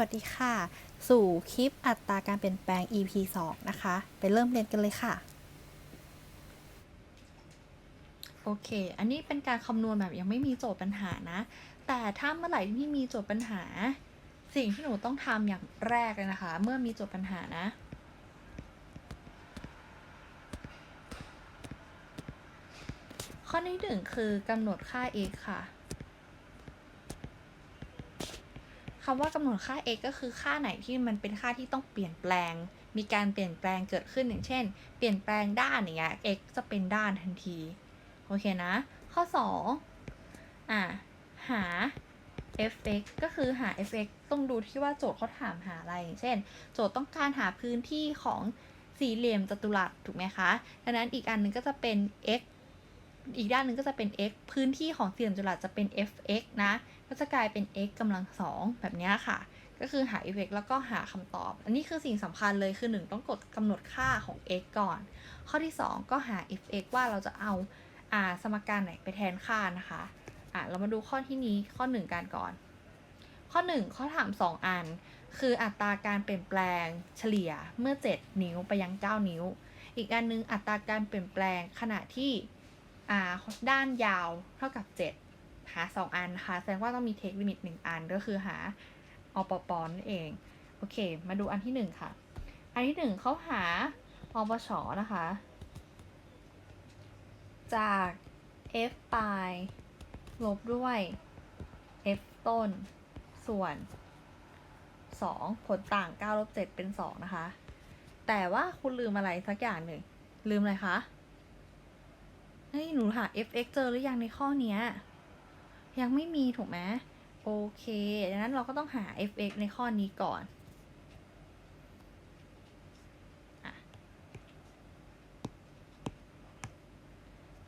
วัสดีค่ะ สู่คลิปอัตราการเปลี่ยนแปลง EP 2 นะคะ ไปเริ่มเรียนกันเลยค่ะ โอเค อันนี้เป็นการคำนวณแบบยังไม่มีโจทย์ปัญหานะ แต่ถ้าเมื่อไหร่ที่มีโจทย์ปัญหา สิ่งที่หนูต้องทำอย่างแรกเลยนะคะ เมื่อมีโจทย์ปัญหานะ ข้อที่หนึ่งคือกำหนดค่า x ค่ะ คำว่ากำหนดค่า x ก็คือค่าไหนที่มันเป็นค่าที่ต้องเปลี่ยนแปลง มีการเปลี่ยนแปลงเกิดขึ้นอย่างเช่น เปลี่ยนแปลงด้านอย่างเงี้ย x จะเป็นด้านทันที โอเคนะ ข้อ2อะหา fx ก็คือหา fx ต้องดูที่ว่าโจทย์เขาถามหาอะไรอย่างเช่น โจทย์ต้องการหาพื้นที่ของสี่เหลี่ยมจัตุรัสถูกไหมคะ ดังนั้นอีกอันหนึงก็จะเป็น x อีกด้านหนึ่งก็จะเป็น x พื้นที่ของสี่เหลี่ยมจัตุรัสจะเป็น fx นะ ก็จะกลายเป็น x กำลังสองแบบนี้ค่ะ ก็คือหา fx แล้วก็หาคำตอบ อันนี้คือสิ่งสำคัญเลยคือ 1 ต้องกดกำหนดค่าของ x ก่อน ข้อที่ 2 ก็หา fx ว่าเราจะเอาอ่าสมการไหนไปแทนค่านะคะอะเรามาดูข้อที่นี้ข้อ 1 กันก่อน ข้อ 1 ข้อถาม 2 อัน คืออัตราการเปลี่ยนแปลงเฉลี่ยเมื่อ 7 นิ้วไปยัง 9 นิ้ว อีกอันนึงอัตราการเปลี่ยนแปลงขณะที่อ่าด้านยาวเท่ากับ 7 หา 2 อันนะคะแสดงว่าต้องมีเทคลิมิต1อันก็คือหาอปปนั่นเอง โอเค มาดูอันที่ 1 ค่ะ อันที่ 1เขาหาอปชนะคะ จาก f ปลายลบด้วย f ต้น ส่วน 2 ผลต่าง 9 ลบ 7 เป็น 2 นะคะ แต่ว่าคุณลืมอะไรสักอย่างหนึ่ง ลืมอะไรคะเฮ้ยหนูหา fx เจอหรือยังในข้อเนี้ย ยังไม่มีถูกไหมโอเค ดังนั้นเราก็ต้องหา fx ในข้อนี้ก่อนอ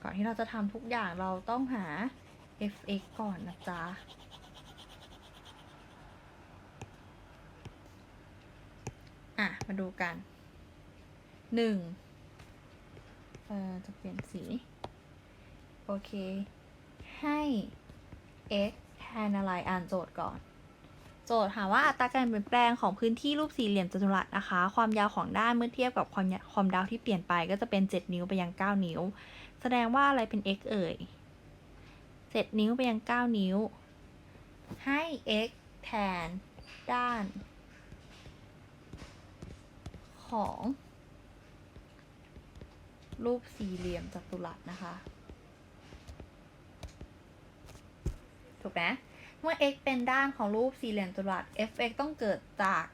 ก่อนที่เราจะทำทุกอย่างเราต้องหา fx ก่อนนะจ๊ะ อะ มาดูกันหนึ่งเอ่อ จะเปลี่ยนสี โอเค ให้ x แทนอะไรอ่านโจทย์ก่อน โจทย์ถามว่าอัตราการเปลี่ยนแปลงของพื้นที่รูปสี่เหลี่ยมจัตุรัสนะคะ ความยาวของด้านเมื่อเทียบกับความยาความยาวที่เปลี่ยนไปก็จะเป็น 7 นิ้วไปยัง 9 นิ้ว แสดงว่าอะไรเป็น x เอ่ย 7 นิ้วไปยัง 9 นิ้ว ให้ x แทนด้าน ของ รูปสี่เหลี่ยมจัตุรัสนะคะ ถูกไหมเมื่อ x เป็นด้านของรูปสี่เหลี่ยมจัตุรัส fx ต้องเกิดจาก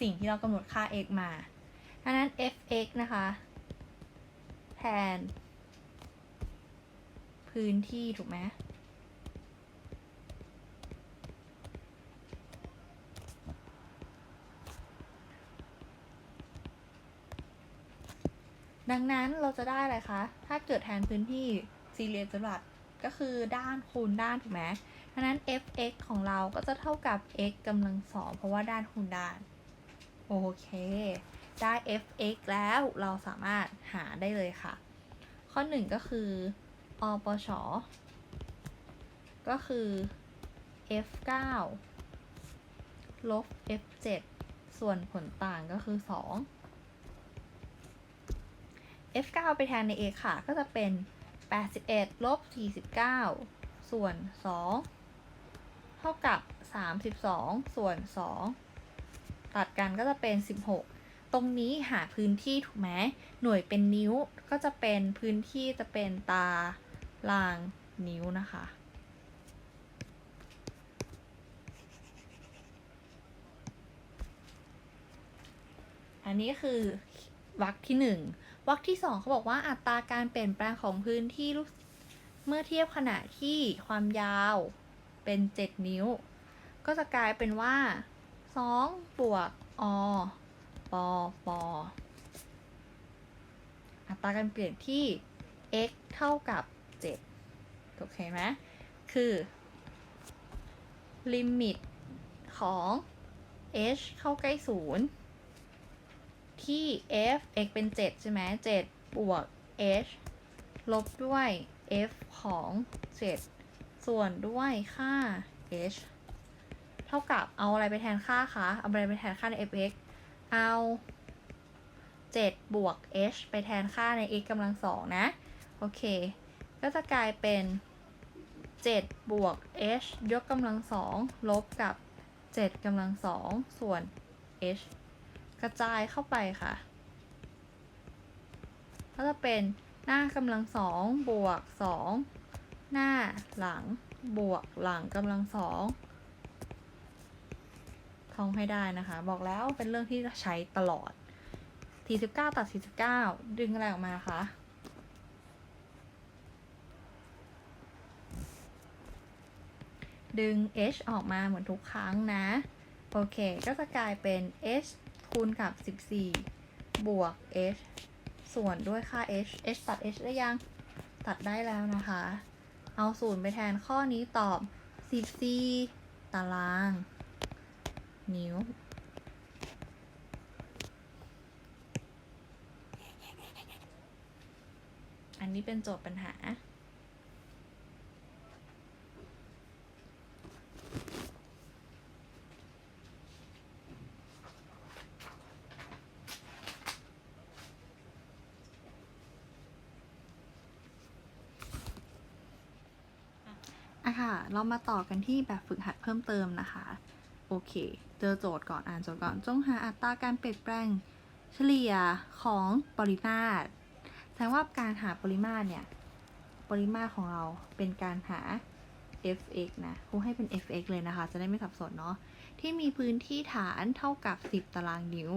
สิ่งที่เรากำหนดค่า x มาดังนั้น fx นะคะ แทน พื้นที่ถูกไหมดังนั้นเราจะได้อะไรคะ ถ้าเกิดแทนพื้นที่สี่เหลี่ยมจัตุรัส ก็คือด้านคูณด้านถูกไหมดังนั้น fx ของเราก็จะเท่ากับ x กำลังสองเพราะว่าด้านคูณด้าน โอเค ได้ fx แล้วเราสามารถหาได้เลยค่ะ ข้อหนึ่งก็คืออปชก็คือ f 9 ลบ f 7 ส่วนผลต่างก็คือ 2 f 9 ไปแทนใน x ค่ะ ก็จะเป็น 81ลบ49 ส่วน 2 เท่ากับ 32 ส่วน 2 ตัดกันก็จะเป็น 16 ตรงนี้หาพื้นที่ถูกไหมหน่วยเป็นนิ้วก็จะเป็นพื้นที่จะเป็นตารางนิ้วนะคะ อันนี้คือวรรคที่หนึ่ง วรรคที่สองเขาบอกว่าอัตราการเปลี่ยนแปลงของพื้นที่ลูกเมื่อเทียบขนาดที่ความยาวเป็น 7 นิ้ว ก็จะกลายเป็นว่า2บวกอปปออัตราการเปลี่ยนที่ x เท่ากับ 7 โอเคไหมคือ ลิมิตของ h เข้าใกล้ศูนย์ ที่ f x เป็น 7 ใช่ไหม7บวก h ลบด้วย f ของ 7 ส่วนด้วยค่า h เท่ากับเอาอะไรไปแทนค่าคะ เอาอะไรไปแทนค่าใน f(x) เอา 7 บวก h ไปแทนค่าใน x กำลังสองนะ โอเค ก็จะกลายเป็น 7 บวก h ยกกำลังสองลบกับ 7กำลังสองส่วน h กระจายเข้าไปค่ะก็จะเป็นหน้ากำลังสองบวกสองหน้าหลังบวกหลังกำลังสองท่องให้ได้นะคะ บอกแล้วเป็นเรื่องที่ใช้ตลอด 49 ตัด 49 ดึงอะไรออกมาคะดึง h ออกมาเหมือนทุกครั้งนะ โอเค ก็จะกลายเป็น h คูณกับ 14 บวก h ส่วนด้วยค่า h h ตัด h ได้ยัง ตัดได้แล้วนะคะ เอาศูนย์ไปแทนข้อนี้ตอบ 14 ตาราง นิ้วอันนี้เป็นโจทย์ปัญหา อะค่ะ เรามาต่อกันที่แบบฝึกหัดเพิ่มเติมนะคะ โอเค เจอโจทย์ก่อนอ่านโจทย์ก่อน จงหาอัตราการเปลี่ยนแปลงเฉลี่ยของปริมาตร แสดงว่าการหาปริมาตรเนี่ย ปริมาตรของเราเป็นการหา fx นะครูให้เป็น fx เลยนะคะ จะได้ไม่สับสนเนาะ ที่มีพื้นที่ฐานเท่ากับ 10 ตารางนิ้ว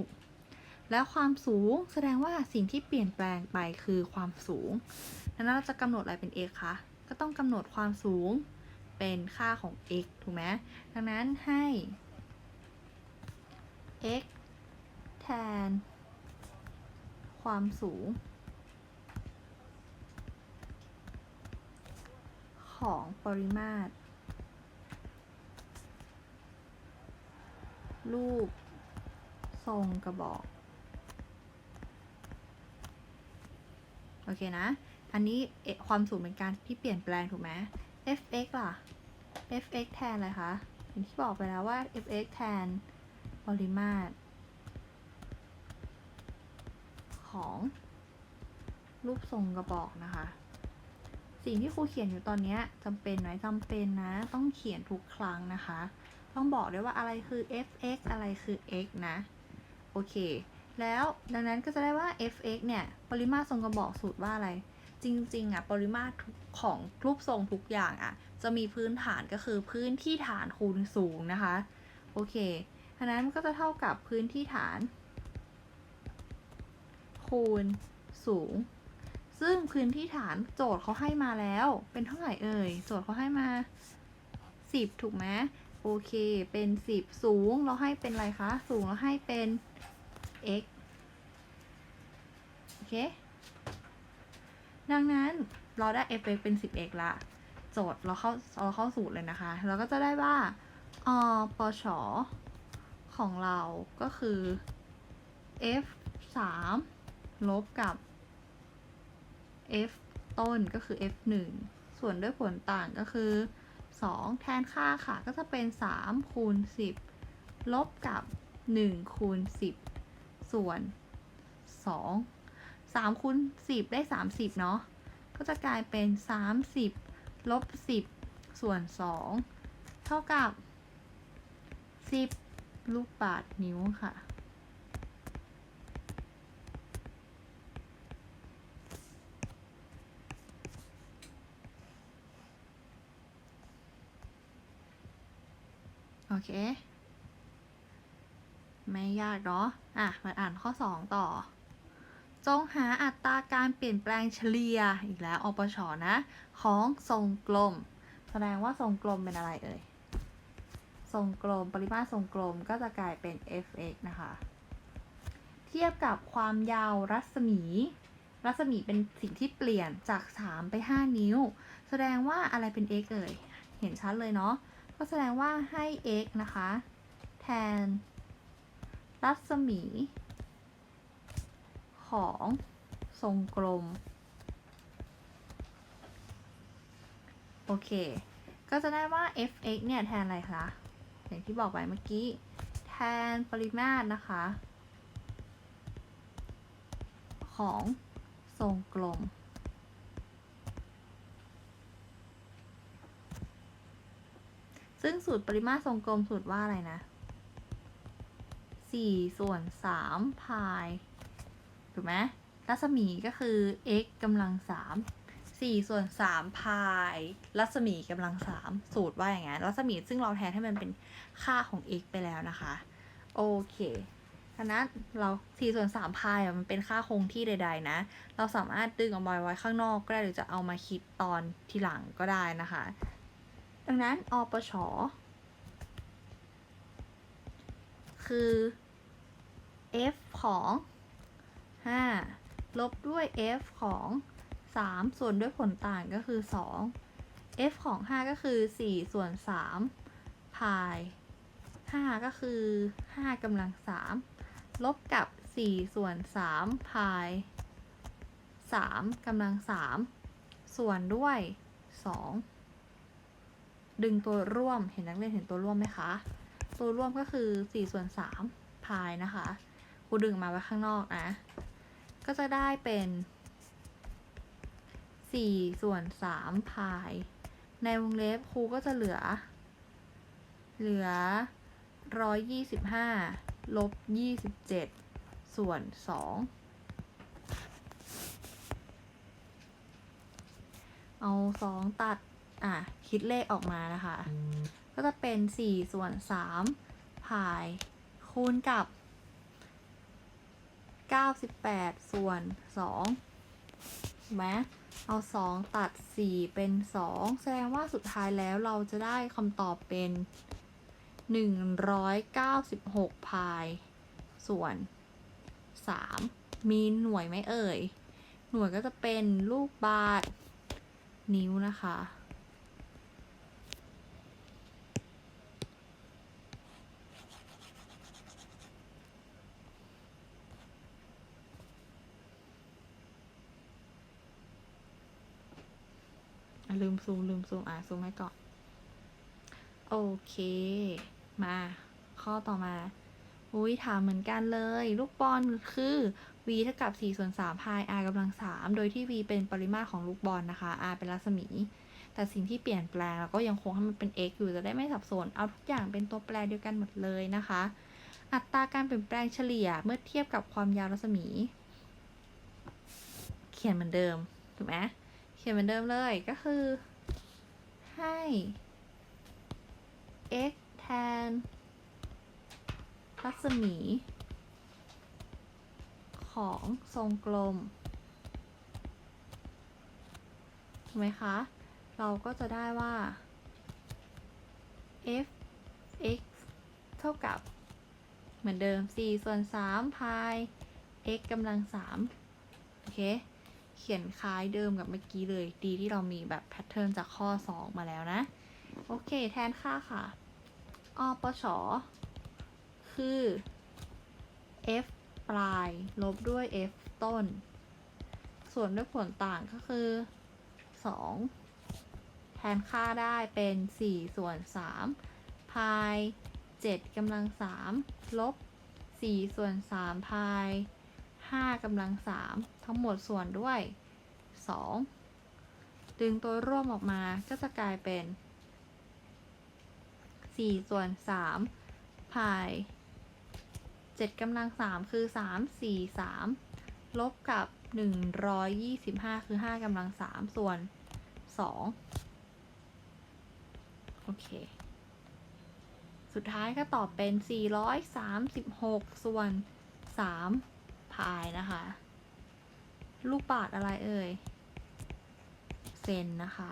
แล้วความสูงแสดงว่าสิ่งที่เปลี่ยนแปลงไปคือความสูงดังนั้นเราจะกำหนดอะไรเป็น x คะ ก็ต้องกำหนดความสูง เป็นค่าของ x ถูกไหมดังนั้นให้ x แทน ความสูง ของปริมาตร รูป ทรงกระบอก โอเคนะ อันนี้เอ่ความสูงเป็นการที่เปลี่ยนแปลงถูกไหม fx ล่ะ fx แทนอะไรคะอย่างที่บอกไปแล้วว่า fx แทนปริมาตร ของรูปทรงกระบอกนะคะ สิ่งที่ครูเขียนอยู่ตอนนี้จำเป็นไหมจำเป็นนะ ต้องเขียนทุกครั้งนะคะ ต้องบอกด้วยว่าอะไรคือ fx อะไรคือ x นะ โอเค แล้วดังนั้นก็จะได้ว่า fx เนี่ย ปริมาตรทรงกระบอกสูตรว่าอะไร จริง ๆ อะ ปริมาตรของรูปทรงทุกอย่างอะ จะมีพื้นฐานก็คือพื้นที่ฐานคูณสูงนะคะ โอเคดังนั้นมันก็จะเท่ากับพื้นที่ฐาน คูณสูง ซึ่งพื้นที่ฐานโจทย์เขาให้มาแล้ว เป็นเท่าไหร่เอ่ย โจทย์เขาให้มา 10 ถูกไหมโอเค เป็น 10 สูง เราให้เป็นอะไรคะ สูงเราให้เป็น x โอเค ดังนั้นเราได้ f(x) เป็น 10x ละ โจทย์เราเข้าเราเข้าสูตรเลยนะคะ เราก็จะได้ว่าอปชของเราก็คือ f 3ลบกับ f ต้นก็คือ f 1ส่วนด้วยผลต่างก็คือ 2 แทนค่าค่ะ ก็จะเป็น 3 คูณ 10 ลบกับ 1 คูณ 10 ส่วน 2 3คูณ10ได้30เนาะ ก็จะกลายเป็น30ลบ10ส่วน2เท่ากับ10ลูกบาทนิ้วค่ะ โอเค ไม่ยากเนาะอะ มาอ่านข้อ2ต่อ จงหาอัตราการเปลี่ยนแปลงเฉลี่ยอีกแล้วอปชนะ ของทรงกลม แสดงว่าทรงกลมเป็นอะไรเอ่ย ทรงกลมปริมาตรทรงกลมก็จะกลายเป็น fx นะคะ เทียบกับความยาวรัศมี รัศมีเป็นสิ่งที่เปลี่ยนจาก 3 ไป 5 นิ้ว แสดงว่าอะไรเป็น x เอ่ย เห็นชัดเลยเนาะ ก็แสดงว่าให้ x นะคะ แทน รัศมี ของทรงกลม โอเค ก็จะได้ว่า fx เนี่ยแทนอะไรคะ อย่างที่บอกไปเมื่อกี้ แทนปริมาตรนะคะ ของทรงกลมซึ่งสูตรปริมาตรทรงกลมสูตรว่าอะไรนะสี่ส่วนสามพาย ถูกไหมรัศมีก็คือ x กำลังสามสี่ส่วนสามพายรัศมีกำลังสามสูตรว่าอย่างนั้นรัศมีซึ่งเราแทนให้มันเป็นค่าของ x ไปแล้วนะคะ โอเคดังนั้นเราสี่ส่วนสามพายมันเป็นค่าคงที่ใด ๆ นะ เราสามารถดึงออกมาไว้ข้างนอกก็ได้หรือจะเอามาคิดตอนทีหลังก็ได้นะคะ ดังนั้นอปชคือ f ของ 5 ลบด้วย f ของ 3 ส่วนด้วยผลต่างก็คือ 2 f ของ 5 ก็คือ 4 ส่วน3พาย5 ก็คือ 5กำลัง 3 ลบกับ 4 ส่วน3พาย3กำลัง 3 ส่วนด้วย 2 ดึงตัวร่วมเห็นนักเรียนเห็นตัวร่วมไหมคะ ตัวร่วมก็คือ 4 ส่วน3พายนะคะ ครูดึงมาไว้ข้างนอกนะ ก็จะได้เป็น4ส่วน3พาย ในวงเล็บครูก็จะเหลือ เหลือ 125ลบ27 ส่วน 2 เอา 2 ตัด อะ คิดเลขออกมานะคะ ก็จะเป็น 4 ส่วน3พาย คูณกับ 98 ส่วน2ถูกไหมเอา 2 ตัด 4 เป็น 2 แสดงว่าสุดท้ายแล้วเราจะได้คำตอบเป็น 196 พาย ส่วน 3 มีหน่วยไหมเอ่ย หน่วยก็จะเป็นลูกบาศก์นิ้วนะคะ ลืมซูมลืมซูมอะซูมให้ก่อน โอเค มา ข้อต่อมาอุ้ยถามเหมือนกันเลย ลูกบอลคือ v เท่ากับ4ส่วน3พาย r กำลัง 3 โดยที่ v เป็นปริมาตรของลูกบอลนะคะ r เป็นรัศมี แต่สิ่งที่เปลี่ยนแปลงเราก็ยังคงให้มันเป็น x อยู่จะได้ไม่สับสน เอาทุกอย่างเป็นตัวแปรเดียวกันหมดเลยนะคะ อัตราการเปลี่ยนแปลงเฉลี่ยเมื่อเทียบกับความยาวรัศมี เขียนเหมือนเดิม ถูกไหม ขียนเหมือนเดิมเลยก็คือ ให้ x แทน รัศมี ของทรงกลมถูกไหมคะ เราก็จะได้ว่า f x เท่ากับเหมือนเดิม 4 ส่วน3พาย x กำลัง3โอเค ขียนคล้ายเดิมกับเมื่อกี้เลย ดีที่เรามีแบบแพทเทิร์นจากข้อ 2 มาแล้วนะ โอเค แทนค่าค่ะ อปช คือ f ปลาย ลบด้วย f ต้น ส่วนด้วยผลต่างก็คือ 2 แทนค่าได้เป็น 4 ส่วน 3 พาย 7กำลัง 3 ลบ 4 ส่วน 3 พาย 5กำลัง 3 ทั้งหมดส่วนด้วย 2 ดึงตัวร่วมออกมาก็จะกลายเป็น 4 ส่วน3พาย7กำลัง 3 คือ 3 4 3 ลบกับ 125 คือ 5กำลัง 3 ส่วน 2 โอเค สุดท้ายก็ตอบเป็น 436 ส่วน 3 พายนะคะ ลูกบาทอะไรเอ่ย เซนนะคะ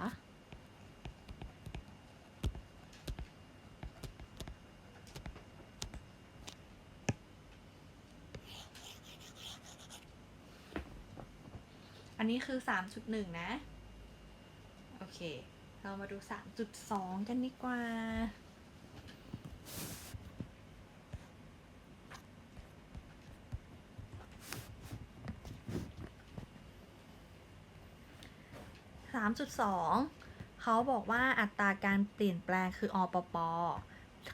อันนี้คือ 3.1 นะ โอเค เรามาดู 3.2 กันดีกว่า 3.2 เขาบอกว่าอัตราการเปลี่ยนแปลงคืออปป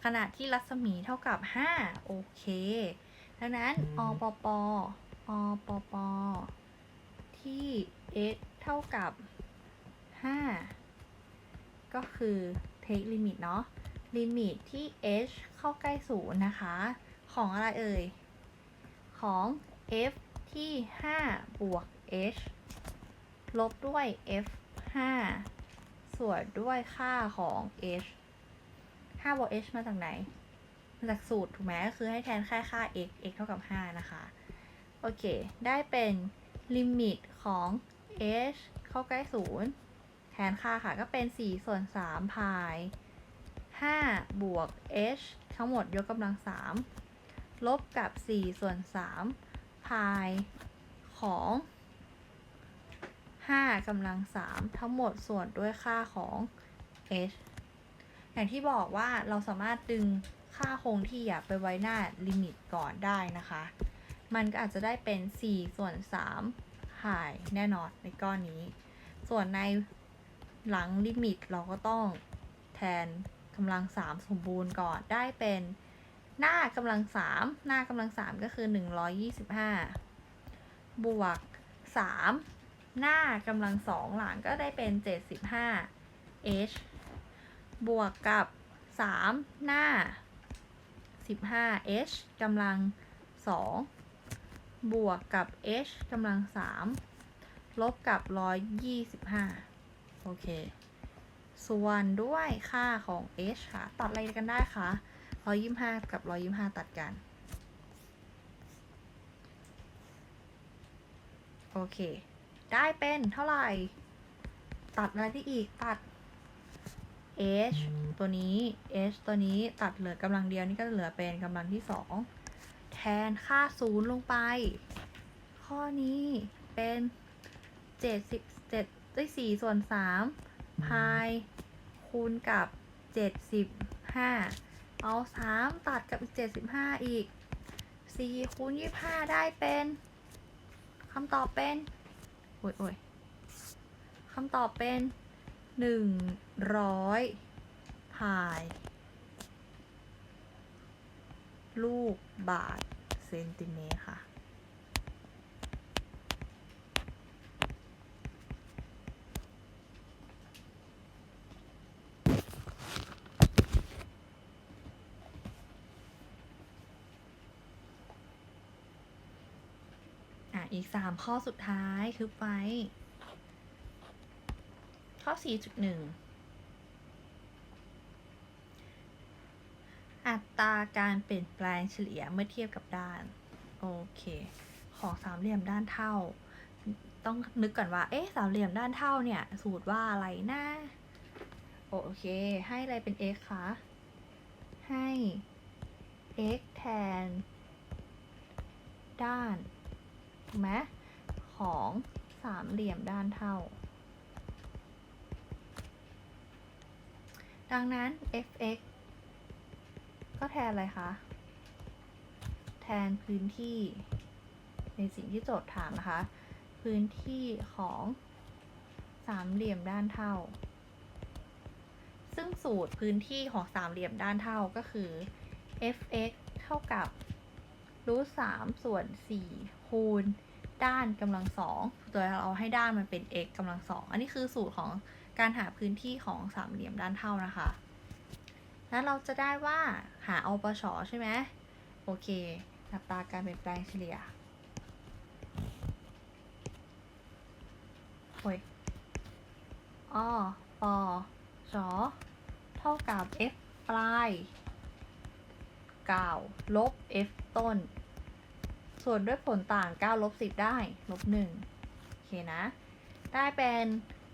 ขณะที่รัศมีเท่ากับ 5 โอเค ดังนั้นอปปอปป ที่ x เท่ากับ 5 ก็คือ take limit เนาะ limit ที่ h เข้าใกล้ศูนย์นะคะ ของอะไรเอ่ย ของ f ที่ 5 บวก h ลบด้วย f 5 ส่วนด้วยค่าของ h 5บวก h มาจากไหน มาจากสูตรถูกไหมก็คือให้แทนค่าค่า x x เท่ากับ 5 นะคะ โอเค ได้เป็นลิมิตของ h เข้าใกล้ศูนย์แทนค่าค่ะก็เป็น 4 ส่วน3พาย5บวก h ทั้งหมดยกกำลัง 3 ลบกับ 4 ส่วน3พายของ 5กำลัง 3 ทั้งหมดส่วนด้วยค่าของ h อย่างที่บอกว่าเราสามารถดึงค่าคงที่ไปไว้หน้าลิมิตก่อนได้นะคะ มันก็อาจจะได้เป็น 4 ส่วน 3 หายแน่นอนในก้อนนี้ ส่วนในหลังลิมิตเราก็ต้องแทนกำลัง 3 สมบูรณ์ก่อนได้เป็นหน้ากำลัง 3 หน้ากำลัง 3 ก็คือ 125 บวก 3 หน้ากำลัง2หลังก็ได้เป็น 75 h บวกกับ 3 หน้า 15 h กำลัง 2 บวกกับ h กำลัง 3 ลบกับ 125 โอเค ส่วนด้วยค่าของ h ค่ะ ตัดอะไรกันได้คะ 125 กับ 125 ตัดกัน โอเค ได้เป็นเท่าไหร่ ตัดอะไรที่อีกตัด h ตัวนี้ h ตัวนี้ตัดเหลือกำลังเดียวนี่ก็เหลือเป็นกำลังที่สองแทนค่าศูนย์ลงไป ข้อนี้เป็นเจ็ดสิบเจ็ดได้สี่ส่วนสามพายคูณกับเจ็ดสิบห้าเอาสามตัดกับอีกเจ็ดสิบห้าอีกสี่คูณยี่ห้าได้เป็นคำตอบเป็น โอ้ยโอ้ยคำตอบเป็นหนึ่งร้อยพาย ลูกบาทเซนติเมตรค่ะ อีกสามข้อสุดท้ายคือไปข้อ4.1อัตราการเปลี่ยนแปลงเฉลี่ยเมื่อเทียบกับด้าน โอเค ของสามเหลี่ยมด้านเท่า ต้องนึกก่อนว่า เอ๊ะสามเหลี่ยมด้านเท่าเนี่ย สูตรว่าอะไรนะโอเค ให้อะไรเป็น x คะ ให้ x แทน ด้าน ถูกไหมของสามเหลี่ยมด้านเท่า ดังนั้น fx ก็แทนอะไรคะ แทนพื้นที่ ในสิ่งที่โจทย์ถามนะคะ พื้นที่ของสามเหลี่ยมด้านเท่า ซึ่งสูตรพื้นที่ของสามเหลี่ยมด้านเท่าก็คือ fx เท่ากับรูทสามส่วนสี่ คูณด้านกำลังสองโดยเราให้ด้านมันเป็น x กำลังสองอันนี้คือสูตรของการหาพื้นที่ของสามเหลี่ยมด้านเท่านะคะ แล้วเราจะได้ว่าหาอปชใช่ไหมโอเคอัตราการเปลี่ยนแปลงเฉลี่ยโอ้ยอปชเท่ากับ f ปลาย9ลบ f ต้น ส่วนด้วยผลต่าง9ลบ10 ได้ลบ1โอเคนะ ได้เป็น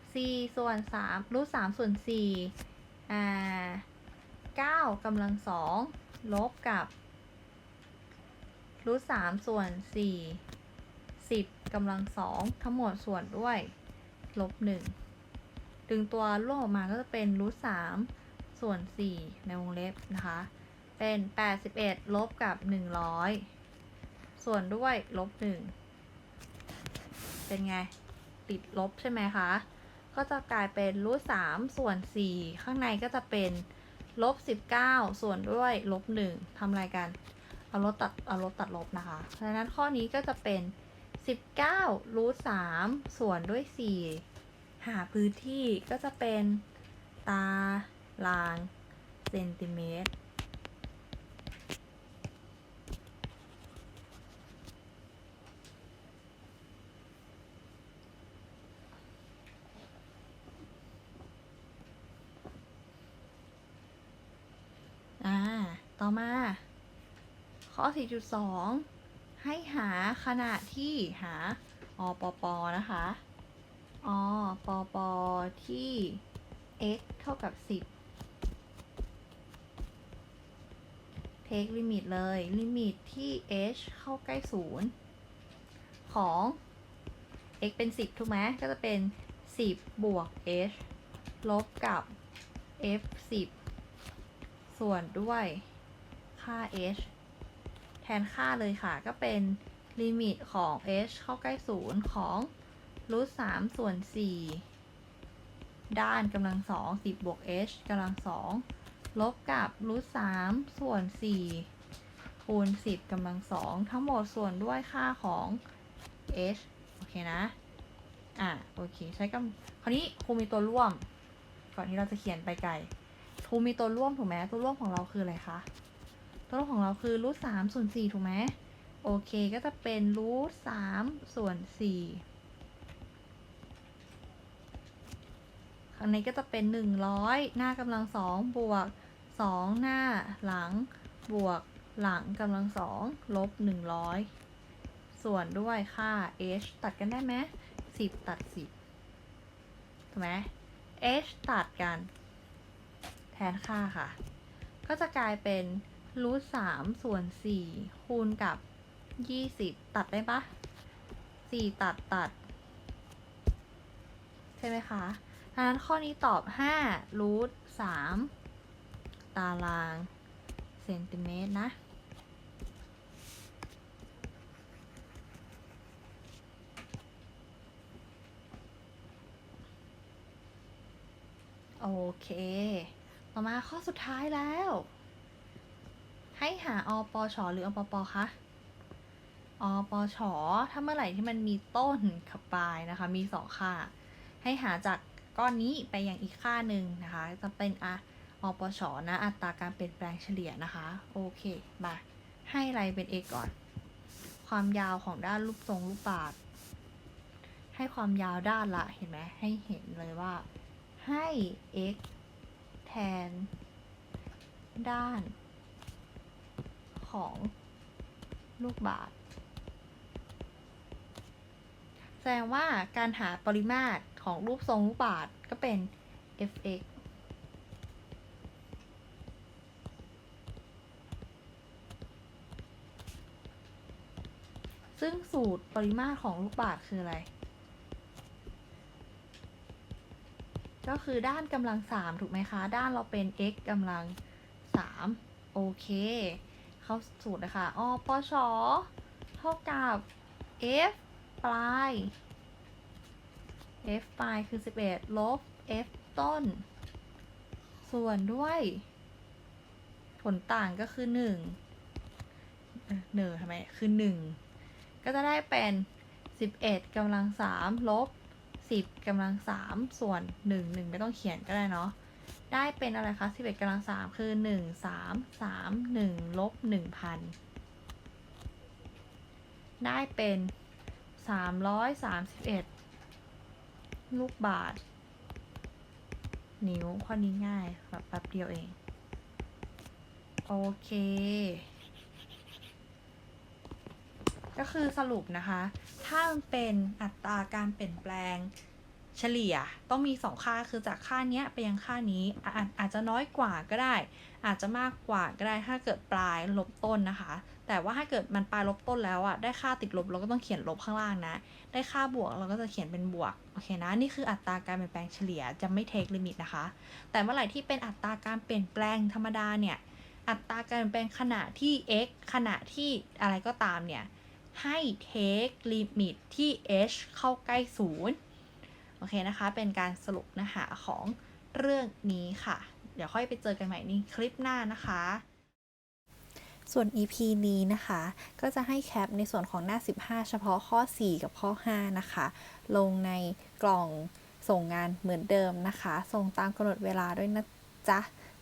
4ส่วน3รูท3ส่วน4อ่า9กำลัง2ลบกับรูท3ส่วน4 10กำลัง2ทั้งหมดส่วนด้วยลบ1ดึงตัวร่วงออกมาก็จะเป็นรูท3ส่วน4ในวงเล็บนะคะ เป็น 81ลบกับ 100 ส่วนด้วยลบ1เป็นไง ติดลบใช่ไหมคะ ก็จะกลายเป็นรูท3ส่วน4ข้างในก็จะเป็นลบสิบเก้าส่วนด้วยลบหนึ่งทำอะไรกัน เอาลบตัดเอาลบตัดลบนะคะดังนั้นข้อนี้ก็จะเป็นสิบเก้ารูทสามส่วนด้วยสี่หาพื้นที่ก็จะเป็นตารางเซนติเมตร อ่า ต่อ มา ข้อ 4.2 ให้หาขนาดที่หาอปปนะคะอปปที่ x เท่ากับ 10เทคลิมิตเลย ลิมิตที่ h เข้าใกล้ 0 ของ x เป็น 10 ถูกไหมก็จะเป็น 10 บวก h ลบกับ f 10 ส่วนด้วย ค่า h แทนค่าเลยค่ะ ก็เป็นลิมิตของ h เข้าใกล้ศูนย์ของรูทสามส่วนสี่ด้านกำลังสองสิบบวก h กำลังสองลบกับรูทสามส่วนสี่คูณสิบกำลังสองทั้งหมดส่วนด้วยค่าของ h โอเคนะ อะ โอเค ใช้กำคราวนี้ครูมีตัวร่วม ก่อนที่เราจะเขียนไปไกลครูมีตัวร่วมถูกไหมตัวร่วมของเราคืออะไรคะ ตัวร่วมของเราคือรูทสามส่วนสี่ถูกไหมโอเคก็จะเป็นรูทสามส่วนสี่ครั้งนี้ก็จะเป็นหนึ่งร้อยหน้ากำลังสองบวกสองหน้าหลังบวกหลังกำลังสองลบหนึ่งร้อยส่วนด้วยค่า h ตัดกันได้ไหมสิบตัดสิบถูกไหม h ตัดกัน แทนค่าค่ะ ก็จะกลายเป็น รูทสามส่วนสี่คูณกับยี่สิบตัดได้ปะสี่ตัดตัด ใช่ไหมคะดังนั้นข้อนี้ตอบห้ารูทสามตารางเซนติเมตรนะโอเค ต่อมาข้อสุดท้ายแล้ว ให้หาอปชหรืออปปคะอปชถ้าเมื่อไหร่ที่มันมีต้นกับปลายนะคะ มีสองค่า ให้หาจากก้อนนี้ไปยังอีกค่าหนึ่งนะคะ จะเป็นอะอปชนะอัตราการเปลี่ยนแปลงเฉลี่ยนะคะ โอเค มา ให้อะไรเป็น x ก่อน ความยาวของด้านรูปทรงรูปบาศให้ความยาวด้านละ เห็นไหม ให้เห็นเลยว่า ให้ x แทน ด้าน ของลูกบาศก์แสดงว่าการหาปริมาตรของรูปทรงลูกบาศก์ก็เป็น f(x) ซึ่งสูตรปริมาตรของลูกบาศก์คืออะไร ก็คือด้านกำลังสามถูกไหมคะ ด้านเราเป็น x กำลังสามโอเค เข้าสูตรนะคะอ,อปชเท่ากับ f ปลาย f ปลายคือ 11 ลบ f ต้น ส่วนด้วย ผลต่างก็คือ1เอ่อหนึ่งทำไม คือ 1 ก็จะได้เป็น 11กำลัง3ลบ 10กำลัง3ส่วน 1 1 ไม่ต้องเขียนก็ได้เนาะ ได้เป็นอะไรคะ11กำลัง3คือ1 3 3 1ลบ1,000ได้เป็น331ลูกบาท นิ้วข้อนี้ง่ายแบบแป๊บเดียวเอง โอเค ก็คือสรุปนะคะ ถ้ามันเป็นอัตราการเปลี่ยนแปลง เฉลี่ยต้องมีสองค่าคือจากค่านี้ไปยังค่านี้อาอาอาจจะน้อยกว่าก็ได้ อาจจะมากกว่าก็ได้ถ้าเกิดปลายลบต้นนะคะ แต่ว่าถ้าเกิดมันปลายลบต้นแล้วอะได้ค่าติดลบเราก็ต้องเขียนลบข้างล่างนะ ได้ค่าบวกเราก็จะเขียนเป็นบวกโอเคนะนี่คืออัตราการเปลี่ยนแปลงเฉลี่ยจะไม่เทคลิมิตนะคะ แต่เมื่อไหร่ที่เป็นอัตราการเปลี่ยนแปลงธรรมดาเนี่ยอัตราการเปลี่ยนแปลงขณะที่ x ขณะที่อะไรก็ตามเนี่ยให้เทคลิมิตที่ h เข้าใกล้ศูนย์ เคนะคะ เป็นการสรุปเนื้อหาของเรื่องนี้ค่ะ เดี๋ยวค่อยไปเจอกันใหม่ในคลิปหน้านะคะ ส่วน EP นี้นะคะ ก็จะให้แคปในส่วนของหน้า 15 เฉพาะข้อ 4 กับข้อ 5 นะคะ ลงในกล่องส่งงานเหมือนเดิมนะคะ ส่งตามกำหนดเวลาด้วยนะจ๊ะ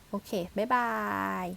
โอเค บ๊ายบาย